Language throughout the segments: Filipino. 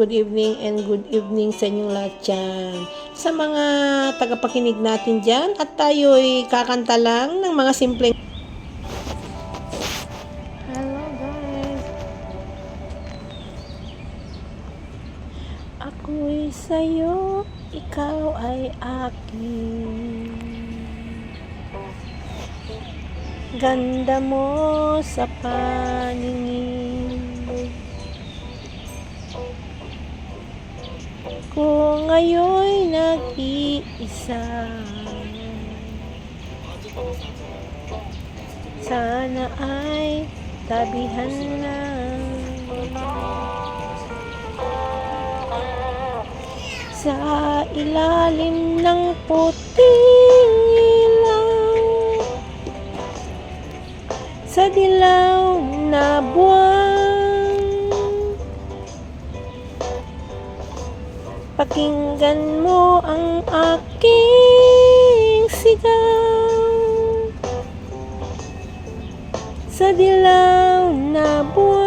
good evening and good evening sa inyong lahat dyan. Sa mga tagapakinig natin dyan at tayo'y kakanta lang ng mga simpleng Hello guys! Ako'y sa'yo, ikaw ay akin. Ganda mo sa paningin. Kung ngayon'y nag-iisa. Sana ay tabihan na. Sa ilalim ng puting ilaw Sa dilaw Pakinggan mo ang aking sigaw. Sa dilaw na buwan.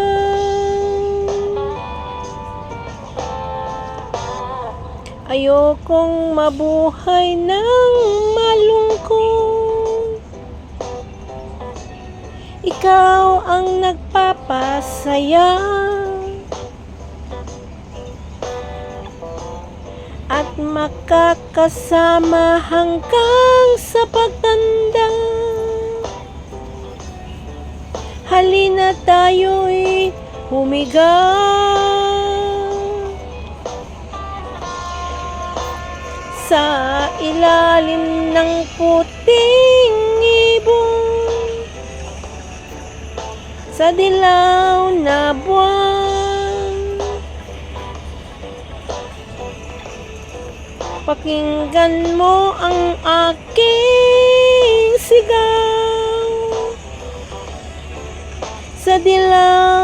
Ayokong mabuhay ng malungkot. Ikaw ang nagpapasaya at makakasama hanggang sa pagtanda. Halina tayo'y humiga. Sa ilalim ng puting ibon Sa dilaw na buwan Pakinggan mo ang aking sigaw. Sa dilaw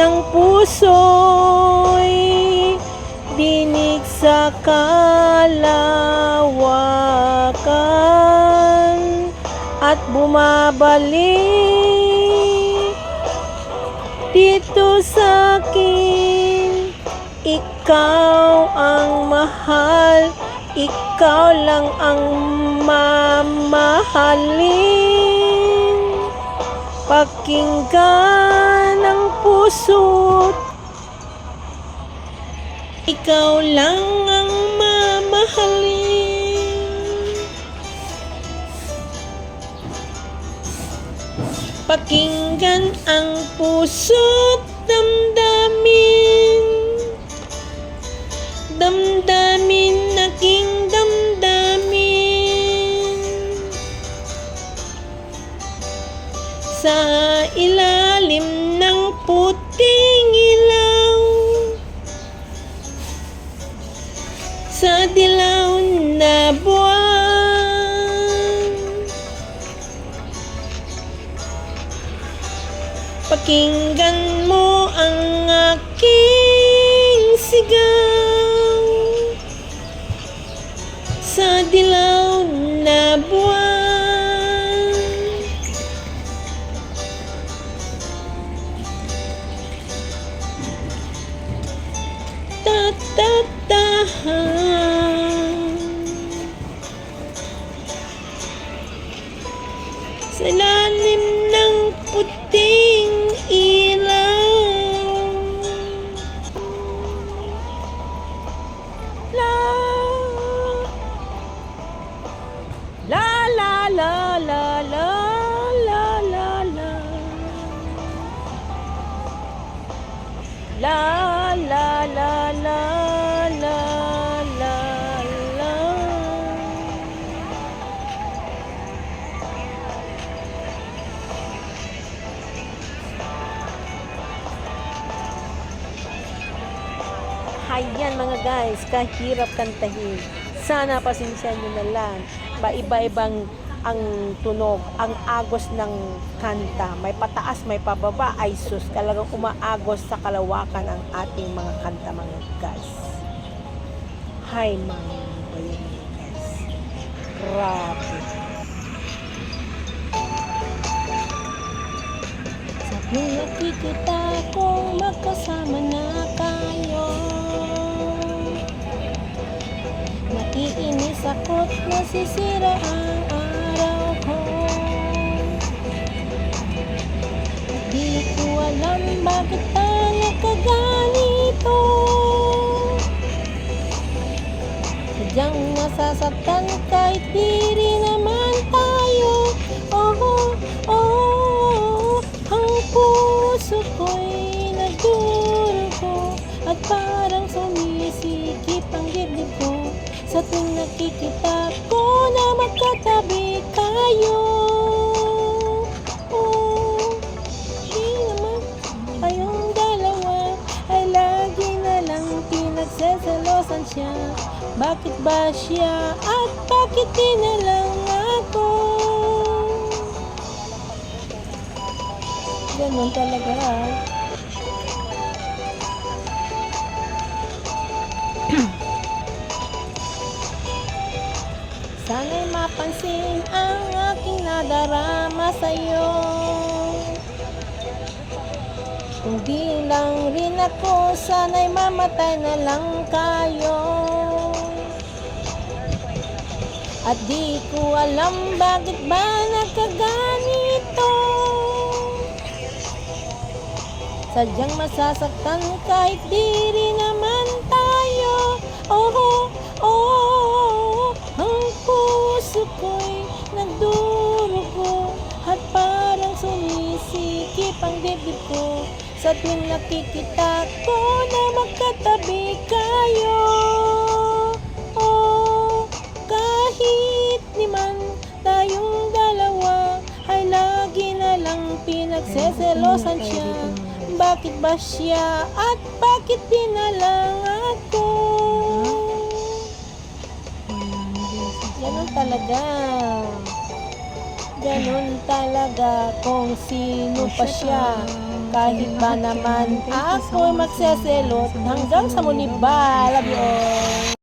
ng puso'y dinig sa kalawakan at bumabalik. Dito sa akin ikaw ang mahal ikaw lang ang mamahalin. Pakinggan ang puso't ikaw lang ang mamahalin. Pakinggan ang puso't damdamin Pakinggan mo ang aking sigaw. Sa dilaw na buwan. Ta-ta-tahan. Sa Ayan mga guys, kahirap kantahin. Sana pasensya nyo na lang. Paiba-ibang ang tunog, ang agos ng kanta. May pataas, may pababa. Ay sus, talagang umaagos sa kalawakan ang ating mga kanta mga guys. Hi mga bayan guys. Grabe. Sabi nakikita Naiinis ako't nasisira ang araw ko. Di ko alam bakit pa nagkaganito Sadyang nasasaktan kahit di nakikita ko na magkatabi kayo. Oh, di naman kayong dalawa Ay lagi na lang pinagseselosan siya. Bakit ba siya at bakit di lang ako? Ganun talaga. Sana'y mapansin ang aking nadarama sa'yo. Kung di lang rin ako, sana'y mamatay na lang kayo. At di ko alam bakit ba nagkaganito Sadyang masasaktan kahit di rin naman tayo. Oh, Sa tuwing nakikita ko na magkatabi kayo. Oh, kahit di man tayong dalawa Ay lagi na lang pinagseselosan siya. Bakit ba siya at bakit di na lang ako? Ganun talaga Ganun talaga kung sino pa siya. Kahit ba naman ako magseselot hanggang sa muli ba Love you all